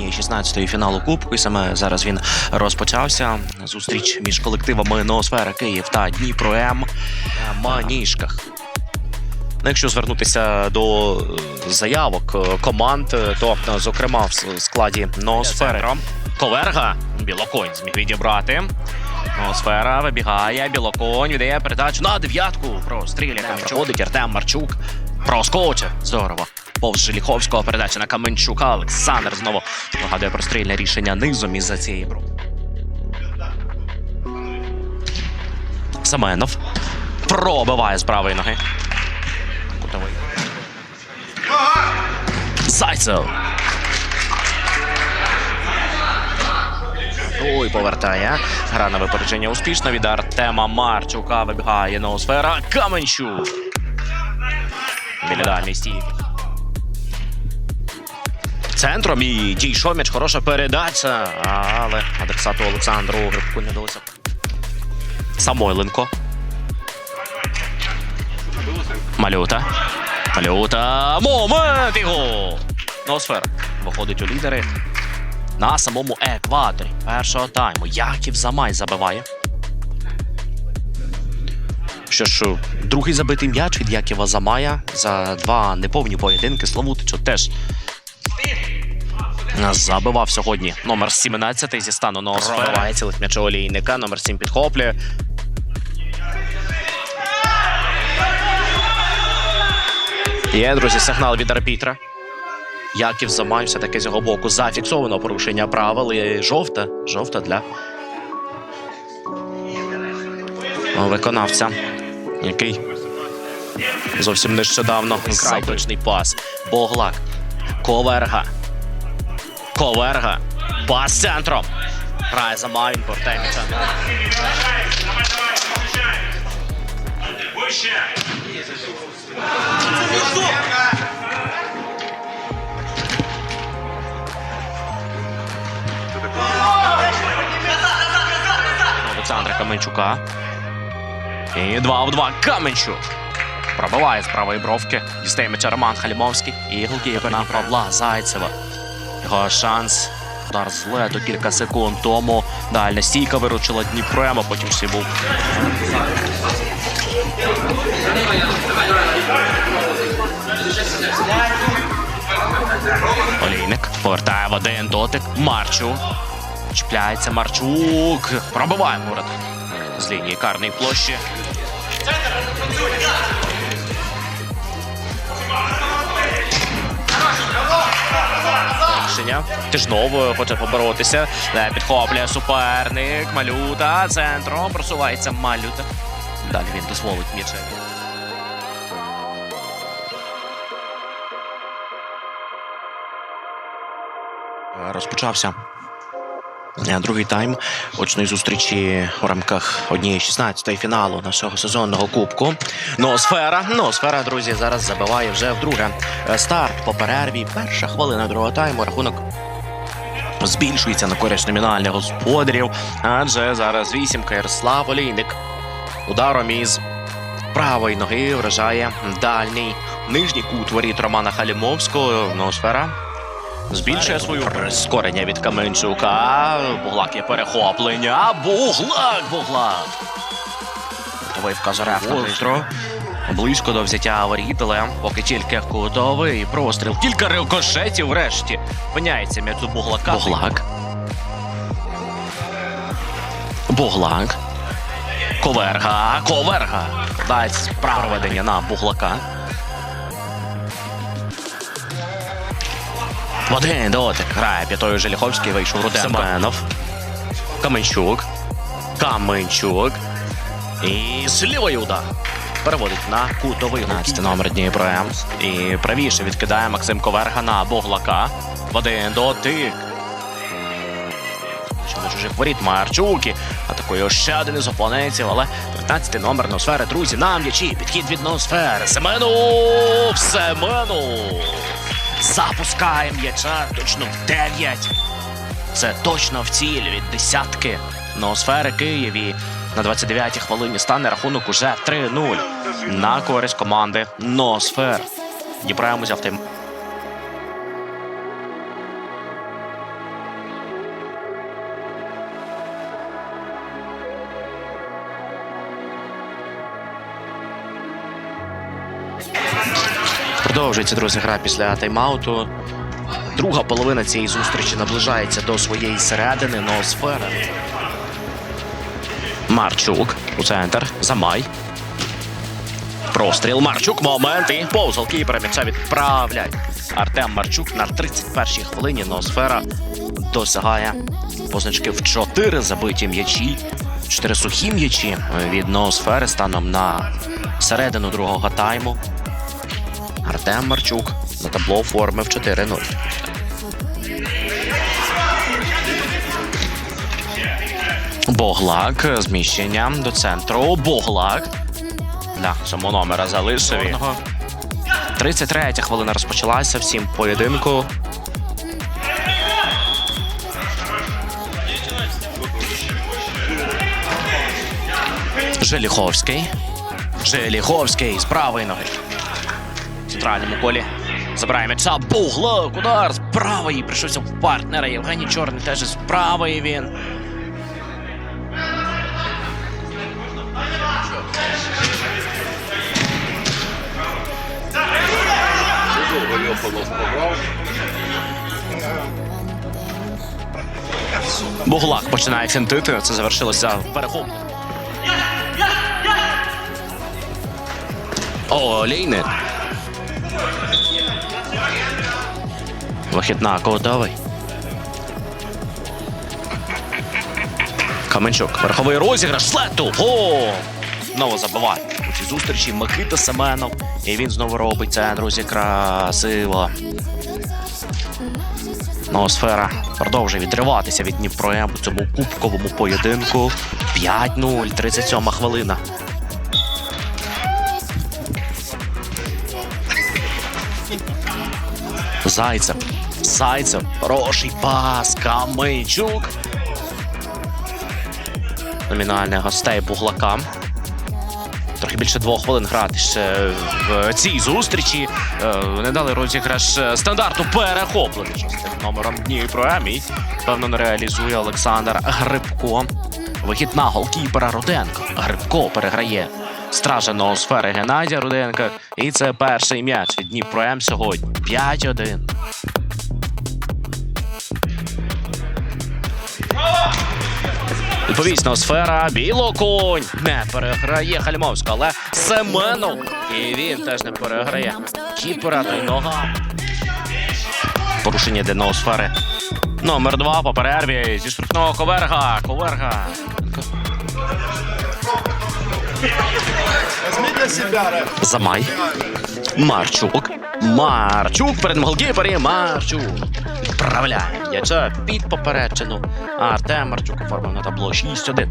однієї 16-ї фіналу Кубку. І саме зараз він розпочався. Зустріч між колективами Ноосфера Київ та Дніпро М Маніжках. Ну, Якщо звернутися до е, заявок е, команд, е, то, зокрема, в складі Ноосфери Коверга Білоконь зміг відібрати. Ноосфера вибігає, Білоконь віддає передачу на дев'ятку. Простріляє. Проходить Артем Марчук. Проскоче. Здорово. Повз Желіховського передача на Каменчука. Олександр знову нагадує прострільне рішення низом із-за цієї бро. Семенов. Пробиває з правої ноги. Кутовий. Зайцев. Ой, повертає. Гра на випередження успішна від Артема Марчука. Вибігає ноосфера. Каменщук. Біля дальній стійки. Центром і дійшов м'яч. Хороша передача. Але адресату Олександру Грибку не вдалося. Самойленко. Малюта. Малюта. Момент його! Ноосфера. Виходить у лідери на самому екваторі першого тайму. Яків Замай забиває. Що ж, другий забитий м'яч від Яківа Замая за два неповні поєдинки. Славутичу теж забивав сьогодні номер 17 зі стану на Пробиває цілих м'яча олійника. Номер 7 підхоплює. Є, друзі, сигнал від арбітра. Яків Замай все-таки з його боку зафіксовано порушення правил. І жовта. Жовта для виконавця, який зовсім нещодавно край точний пас. Боглак. Коверга. Коверга. Пас центром. Грає Замай, він повертає м'яча. Олександра Каменчука. І 2 в 2 Каменчук. Пробиває з правої бровки. Дістає м'яча Роман Халімовський. І голкіпер на Павла Зайцева. Його шанс. Удар з лету кілька секунд тому. Дальня стійка виручила Дніпром, а потім ще був. Олійник повертає в один дотик. Марчук. Чіпляється Марчук. Пробиває город з лінії карної площі. Рішення. Тижнов хоче поборотися. Підхоплює суперник. Малюта. Центром просувається Малюта. Далі він дозволить. Розпочався Е, Другий тайм очної зустрічі у рамках однієї 16-ї фіналу нашого сезонного кубку. Ноосфера. Ноосфера, друзі, зараз забиває вже вдруге. Е, Старт по перерві. Перша хвилина другого тайму. Рахунок збільшується на користь номінальних господарів. Адже зараз вісімка Ярослав Олійник. Ударом із правої ноги вражає дальній нижній кут воріт Романа Халімовського. Ноосфера Збільшує свою прискорення від Каменчука. Буглак є перехоплення. Буглак! Буглак! Готовий вказує Гостро. Близько до взяття воріт, але поки тільки кутовий простріл. Кілька рикошетів врешті. Опиняється м'яч Буглака. Буглак. Буглак. Коверга. Коверга. Дасть проведення на Буглака. Один дотик грає п'ятою Желіховський, вийшов Руденко. Семенов. Каменчук. Каменчук. І з лівої удар. Переводить на кутовий 11 номер Дніпро М. І правіше відкидає Максим Коверга на Боглака. В один дотик. Ще до чужих воріт Марчуки. Атакує ще один із опонентів, але 19 номер Ноосфери. Друзі, на м'ячі. Підхід від Ноосфери. Семенов! Семенов! Запускає м'яча точно в 9. Це точно в ціль від десятки Ноосфери Києві. На 29-й хвилині стане рахунок уже 3-0 на користь команди Ноосфер. Дібраємося в взяв Продовжується, друзі, гра після тайм-ауту. Друга половина цієї зустрічі наближається до своєї середини ноосфера. Марчук у центр. Замай. Простріл. Марчук. Момент. І повз голкіпера м'яча відправляють. Артем Марчук на 31-й хвилині ноосфера досягає позначки в 4 забиті м'ячі. 4 сухі м'ячі від ноосфери станом на середину другого тайму. Артем Марчук на табло оформив 4-0. Боглак. Зміщення до центру. Боглак. Для цього номера залишив. він. 33 хвилина розпочалася. Всім поєдинку. Желіховський. Желіховський з правої ноги. Центральному колі. Забирає м'яча. Буглак. Удар з правої. Прийшовся в партнера. Євгеній Чорний теж з правої він. Буглак починає фінтити. Це завершилося перехоп. О, Вихідна Ковдовий. Каменчук. Верховий розіграш. Слету. О! Знову забиває. У цій зустрічі Микита Семенов. І він знову робить це, друзі, красиво. Ноосфера продовжує відриватися від Дніпром у цьому кубковому поєдинку. 5-0, 37 хвилина. Зайцев. Зайцев. Хороший пас. Каменчук. Номінальне гостей Буглака. Трохи більше двох хвилин грати ще в цій зустрічі. Е, Не дали розіграш стандарту перехоплений частим номером Дніпро Емій. Певно, не реалізує Олександр Грибко. Вихід на голкіпера Руденко. Грибко переграє стража ноосфери Геннадія Руденка. І це перший м'яч від Дніпро М сьогодні. 5-1. Відповісна сфера. Білоконь не переграє Хальмовська, але Семенов. І він теж не переграє. Кіпера та й нога. Порушення денного сфери. Номер два по перерві зі штрафного Коверга. Коверга. Замай. Марчук. Марчук перед голкіпером. Марчук. Відправляє. Яча під поперечину. Артем Марчук оформив на табло 6-1.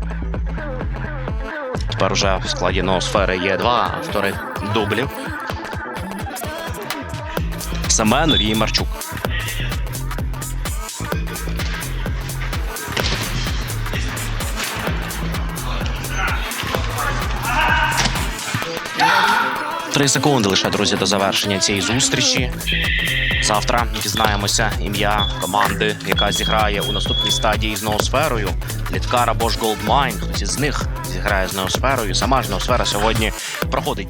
Тепер уже в складі ноосфери є два автори дублів. Семен і Марчук. Три секунди лише, друзі, до завершення цієї зустрічі. Завтра дізнаємося ім'я команди, яка зіграє у наступній стадії з ноосферою. Літкар або ж Голдмайн. Хтось із них зіграє з ноосферою. Сама ж ноосфера сьогодні проходить.